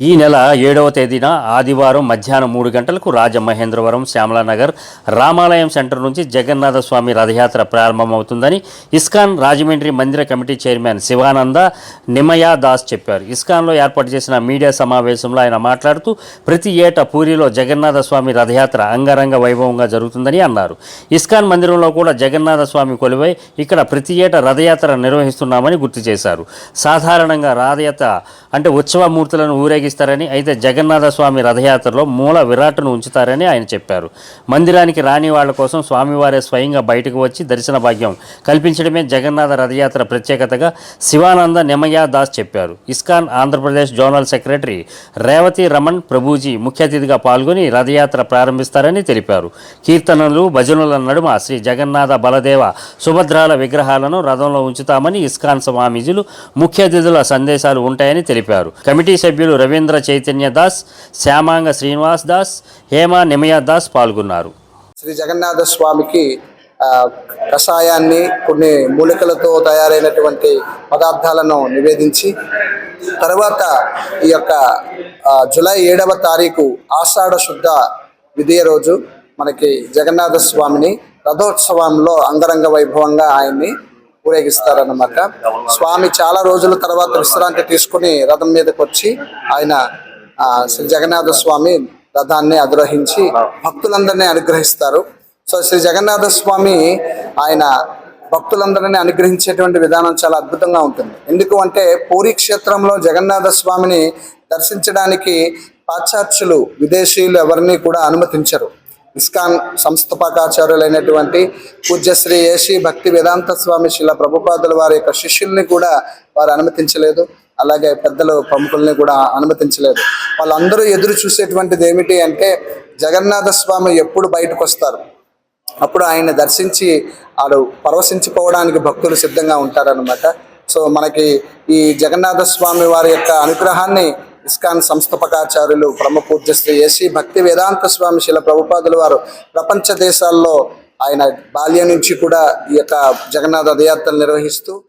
ఈ నెల ఏడవ తేదీన ఆదివారం మధ్యాహ్నం మూడు గంటలకు రాజమహేంద్రవరం శ్యామలానగర్ రామాలయం సెంటర్ నుంచి జగన్నాథ స్వామి రథయాత్ర ప్రారంభమవుతుందని ఇస్కాన్ రాజమండ్రి మందిర కమిటీ చైర్మన్ శివానంద నిమయా దాస్ చెప్పారు. ఇస్కాన్లో ఏర్పాటు చేసిన మీడియా సమావేశంలో ఆయన మాట్లాడుతూ ప్రతి ఏటా పూరిలో జగన్నాథ స్వామి రథయాత్ర అంగరంగ వైభవంగా జరుగుతుందని అన్నారు. ఇస్కాన్ మందిరంలో కూడా జగన్నాథ స్వామి కొలువై ఇక్కడ ప్రతి ఏటా రథయాత్ర నిర్వహిస్తున్నామని గుర్తు చేశారు. సాధారణంగా రథయాత్ర అంటే ఉత్సవమూర్తులను ఉపయోగిస్తారని అయితే జగన్నాథ స్వామి రథయాత్రలో మూల విరాట్ను ఉంచుతారని ఆయన చెప్పారు. మందిరానికి రాని వాళ్ళ కోసం స్వామివారే స్వయంగా బయటకు వచ్చి దర్శన భాగ్యం కల్పించడమే జగన్నాథ రథయాత్ర ప్రత్యేకతగా శివానంద నెమయా దాస్ చెప్పారు. ఇస్కాన్ ఆంధ్రప్రదేశ్ జోనల్ సెక్రటరీ రేవతి రమణ్ ప్రభుజీ ముఖ్య అతిథిగా పాల్గొని రథయాత్ర ప్రారంభిస్తారని తెలిపారు. కీర్తనలు భజనుల నడుమ శ్రీ జగన్నాథ బలదేవ సుభద్రాల విగ్రహాలను రథంలో ఉంచుతామని ఇస్కాన్ స్వామీజీలు ముఖ్య అతిథుల సందేశాలు ఉంటాయని తెలిపారు. కమిటీ సభ్యులు రవీంద్ర చైతన్య దాస్ శ్యామాంగ శ్రీనివాస్ దాస్ హేమ నిమయా దాస్ పాల్గొన్నారు. శ్రీ జగన్నాథ స్వామికి కషాయాన్ని కొన్ని మూలికలతో తయారైనటువంటి పదార్థాలను నివేదించి తర్వాత ఈ యొక్క జూలై ఏడవ తారీఖు ఆషాఢ శుద్ధ విధియ రోజు మనకి జగన్నాథ స్వామిని రథోత్సవంలో అంగరంగ వైభవంగా ఆయన్ని ఊరేగిస్తారన్నమాట. స్వామి చాలా రోజుల తర్వాత విశ్రాంతి తీసుకుని రథం మీదకి వచ్చి ఆయన ఆ, శ్రీ జగన్నాథ స్వామి రథాన్ని అధిరోహించి భక్తులందరినీ అనుగ్రహిస్తారు. సో శ్రీ జగన్నాథ స్వామి ఆయన భక్తులందరినీ అనుగ్రహించేటువంటి విధానం చాలా అద్భుతంగా ఉంటుంది. ఎందుకు అంటే పూరి క్షేత్రంలో జగన్నాథ స్వామిని దర్శించడానికి పాశ్చాత్యులు విదేశీయులు ఎవరిని కూడా అనుమతించరు. ఇస్కాన్ సంస్థాపకాచార్యులైనటువంటి పూజ్యశ్రీ ఏషి భక్తి వేదాంత స్వామి శిల ప్రభుపాదుల వారి యొక్క శిష్యుల్ని కూడా వారు అనుమతించలేదు. అలాగే పెద్దలు ప్రముఖుల్ని కూడా అనుమతించలేదు. వాళ్ళందరూ ఎదురు చూసేటువంటిది ఏమిటి అంటే జగన్నాథ స్వామి ఎప్పుడు బయటకు వస్తారు అప్పుడు ఆయన దర్శించి ఆడు పరవశించిపోవడానికి భక్తులు సిద్ధంగా ఉంటారనమాట సో మనకి ఈ జగన్నాథ స్వామి వారి యొక్క అనుగ్రహాన్ని ఇస్కాన్ సంస్థాపకాచార్యులు ప్రముఖ పూజ్యశ్రీ ఏసి భక్తి వేదాంత స్వామి శిల ప్రభుపాదుల వారు ప్రపంచ దేశాల్లో ఆయన బాల్యం నుంచి కూడా ఈ యొక్క జగన్నాథ రథయాత్రలు నిర్వహిస్తూ